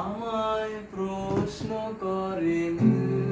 আমায় প্রশ্ন করেনি।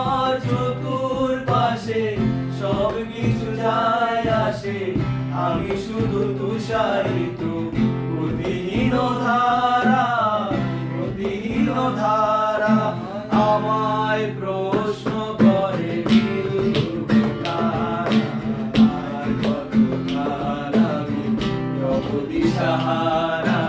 আমি শুধু তুষারিত গতিহীন ধারা গতিহীন ধারা আমায় প্রশ্ন করে সাহারা?